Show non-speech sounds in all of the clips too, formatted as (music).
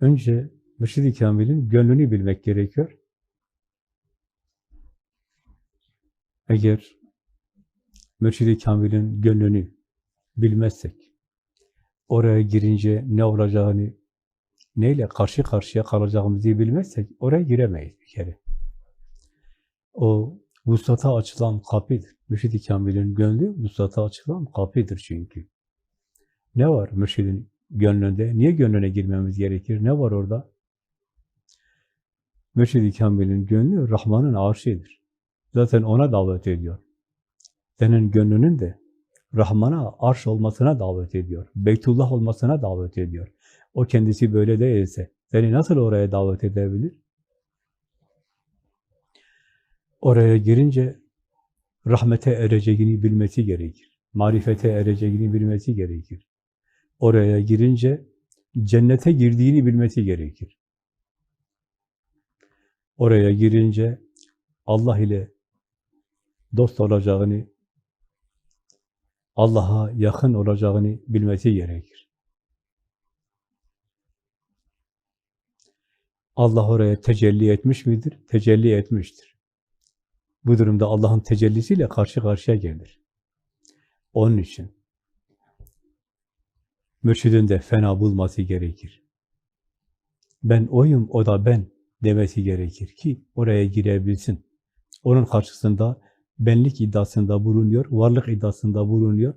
Önce Mürşid-i Kamil'in gönlünü bilmek gerekiyor. Eğer Mürşid-i Kamil'in gönlünü bilmezsek, oraya girince ne olacağını, neyle karşı karşıya kalacağımızı bilmezsek oraya giremeyiz bir kere. O vuslata açılan kapıdır. Mürşid-i Kamil'in gönlü vuslata açılan kapıdır çünkü. Ne var mürşidin gönlünde? Niye gönlüne girmemiz gerekir? Ne var orada? Mürşid-i Kamil'in gönlü Rahman'ın arşidir. Zaten ona davet ediyor. Senin gönlünün de Rahman'a arş olmasına davet ediyor. Beytullah olmasına davet ediyor. O kendisi böyle değilse seni nasıl oraya davet edebilir? Oraya girince rahmete ereceğini bilmesi gerekir. Marifete ereceğini bilmesi gerekir. Oraya girince cennete girdiğini bilmesi gerekir. Oraya girince Allah ile dost olacağını, Allah'a yakın olacağını bilmesi gerekir. Allah oraya tecelli etmiş midir? Tecelli etmiştir. Bu durumda Allah'ın tecellisiyle karşı karşıya gelir. Onun için mürşidin de fena bulması gerekir. Ben oyum, o da ben demesi gerekir ki oraya girebilsin. Onun karşısında benlik iddiasında bulunuyor, varlık iddiasında bulunuyor.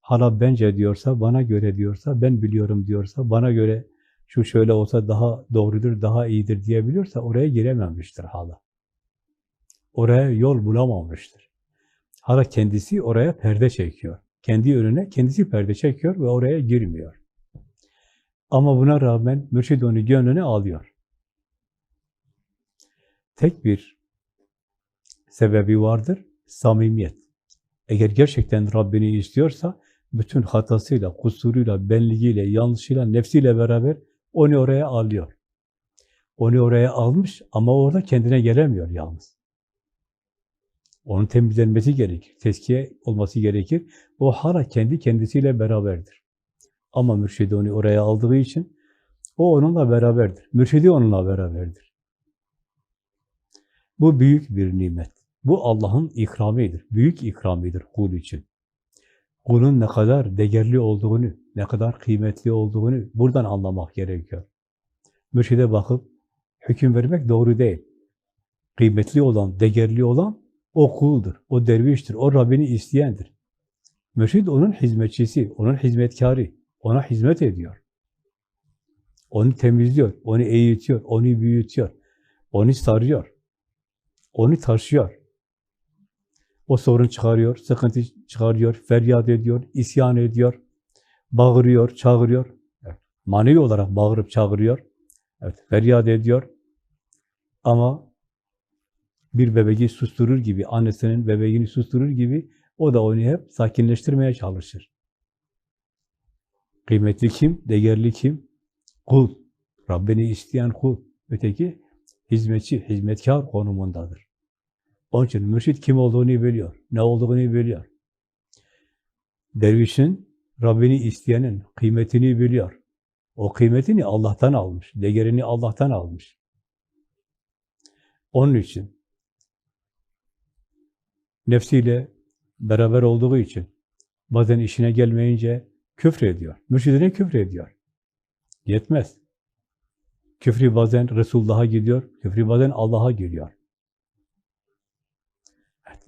Hala bence diyorsa, bana göre diyorsa, ben biliyorum diyorsa, bana göre şu şöyle olsa daha doğrudur, daha iyidir diyebiliyorsa oraya girememiştir hala. Oraya yol bulamamıştır. Hala kendisi oraya perde çekiyor. Kendi önüne kendisi perde çekiyor ve oraya girmiyor. Ama buna rağmen mürşid onu gönlüne alıyor. Tek bir sebebi vardır, samimiyet. Eğer gerçekten Rabbini istiyorsa, bütün hatasıyla, kusuruyla, benliğiyle, yanlışıyla, nefsiyle beraber onu oraya alıyor. Onu oraya almış ama orada kendine gelemiyor yalnız. Onun temizlenmesi gerekir, teskiye olması gerekir. O hala kendi kendisiyle beraberdir. Ama mürşidi onu oraya aldığı için o onunla beraberdir. Mürşidi onunla beraberdir. Bu büyük bir nimet. Bu Allah'ın ikramidir. Büyük ikramidir kul için. Kulun ne kadar değerli olduğunu, ne kadar kıymetli olduğunu buradan anlamak gerekiyor. Mürşide bakıp hüküm vermek doğru değil. Kıymetli olan, değerli olan o kuldur, o derviştir, o Rabbini isteyendir. Mürşid onun hizmetçisi, onun hizmetkarı, ona hizmet ediyor. Onu temizliyor, onu eğitiyor, onu büyütüyor, onu sarıyor, onu taşıyor. O sorun çıkarıyor, sıkıntı çıkarıyor, feryat ediyor, isyan ediyor, bağırıyor, çağırıyor. Manevi olarak bağırıp çağırıyor. Evet, feryat ediyor. Ama bir bebeği susturur gibi, annesinin bebeğini susturur gibi o da onu hep sakinleştirmeye çalışır. Kıymetli kim? Değerli kim? Kul. Rabbini isteyen kul. Öteki hizmetçi, hizmetkar konumundadır. Onun için mürşit kim olduğunu biliyor, ne olduğunu biliyor. Dervişin, Rabbini isteyenin kıymetini biliyor. O kıymetini Allah'tan almış, değerini Allah'tan almış. Onun için nefsiyle beraber olduğu için bazen işine gelmeyince küfür ediyor. Mürşidine küfür ediyor. Yetmez. Küfrü bazen Resulullah'a gidiyor, küfrü bazen Allah'a gidiyor.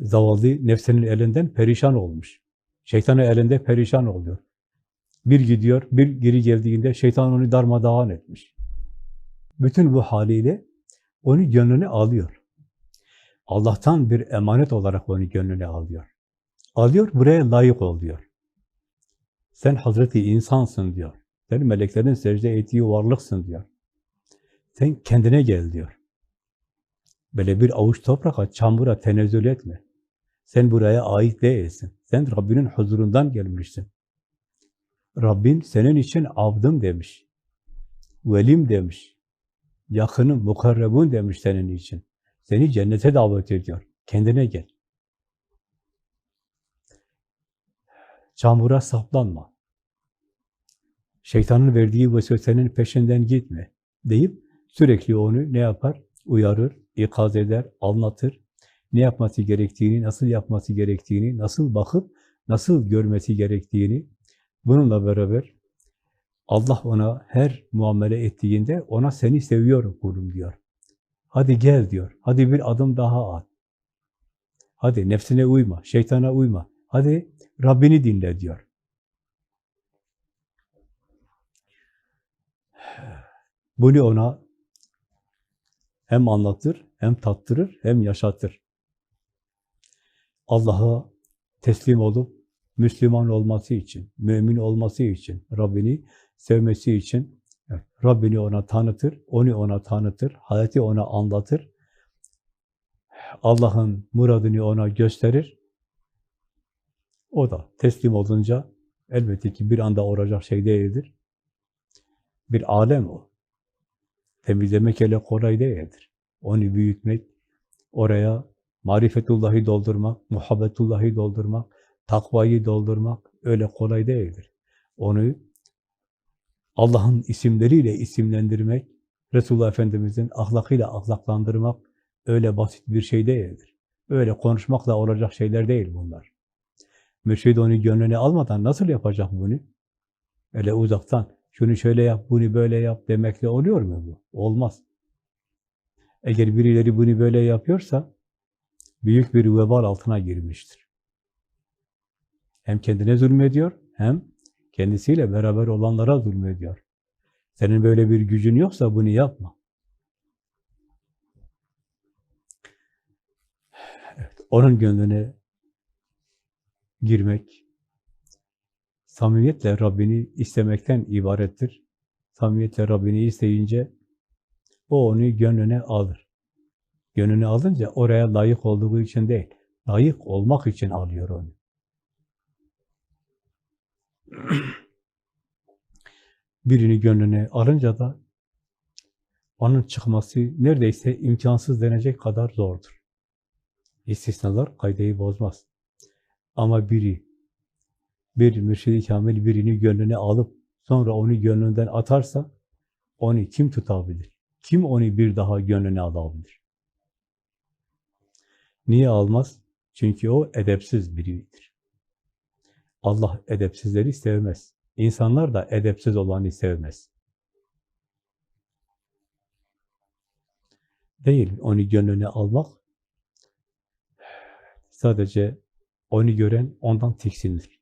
Zavallı nefsinin elinden perişan olmuş. Şeytanın elinde perişan oluyor. Bir gidiyor, bir geri geldiğinde şeytan onu darmadağın etmiş. Bütün bu haliyle onu gönlüne alıyor. Allah'tan bir emanet olarak onu gönlüne alıyor. Alıyor, buraya layık ol diyor. Sen Hazreti insansın diyor. Sen meleklerin secde ettiği varlıksın diyor. Sen kendine gel diyor. Böyle bir avuç toprağa, çamura tenezzül etme. Sen buraya ait değilsin. Sen Rabbinin huzurundan gelmişsin. Rabbin senin için abdım demiş. Velim demiş. Yakınım, mukarrebun demiş senin için. Seni cennete davet ediyor. Kendine gel. Çamura saplanma. Şeytanın verdiği vesvesenin peşinden gitme. deyip sürekli onu ne yapar? Uyarır, ikaz eder, anlatır. Ne yapması gerektiğini, nasıl yapması gerektiğini, nasıl bakıp nasıl görmesi gerektiğini bununla beraber Allah ona her muamele ettiğinde ona seni seviyorum kulum diyor. Hadi gel diyor. Hadi bir adım daha at. Hadi nefsine uyma, şeytana uyma. Hadi Rabbini dinle diyor. Bunu ona hem anlatır, hem tattırır, hem yaşatır. Allah'a teslim olup Müslüman olması için, mümin olması için, Rabbini sevmesi için Rabbini ona tanıtır, onu ona tanıtır, hayatı ona anlatır. Allah'ın muradını ona gösterir. O da teslim olunca elbette ki bir anda olacak şey değildir. Bir alem o. Temizlemek öyle kolay değildir. Onu büyütmek, oraya marifetullahı doldurmak, muhabbetullahı doldurmak, takvayı doldurmak öyle kolay değildir. Onu Allah'ın isimleriyle isimlendirmek, Resulullah Efendimiz'in ahlakıyla ahlaklandırmak öyle basit bir şey değildir. Öyle konuşmakla olacak şeyler değil bunlar. Mürşid onu gönlüne almadan nasıl yapacak bunu? Öyle uzaktan, şunu şöyle yap, bunu böyle yap demekle oluyor mu bu? Olmaz. Eğer birileri bunu böyle yapıyorsa, büyük bir vebal altına girmiştir. Hem kendine zulmediyor, hem kendisiyle beraber olanlara zulmediyor. Senin böyle bir gücün yoksa bunu yapma. Evet, onun gönlüne girmek, samimiyetle Rabbini istemekten ibarettir. Samimiyetle Rabbini isteyince o onu gönlüne alır. Gönlüne alınca oraya layık olduğu için değil, layık olmak için alıyor onu. (clears throat) Birini gönlüne alınca da onun çıkması neredeyse imkansız denecek kadar zordur. İstisnalar kaydeyi bozmaz. Ama biri, bir mürşid-i kamil birini gönlüne alıp sonra onu gönlünden atarsa onu kim tutabilir? Kim onu bir daha gönlüne alabilir? Niye almaz? Çünkü o edepsiz biridir. Allah edepsizleri sevmez. İnsanlar da edepsiz olanı sevmez. Değil, onu gönlüne almak, sadece onu gören ondan tiksinir.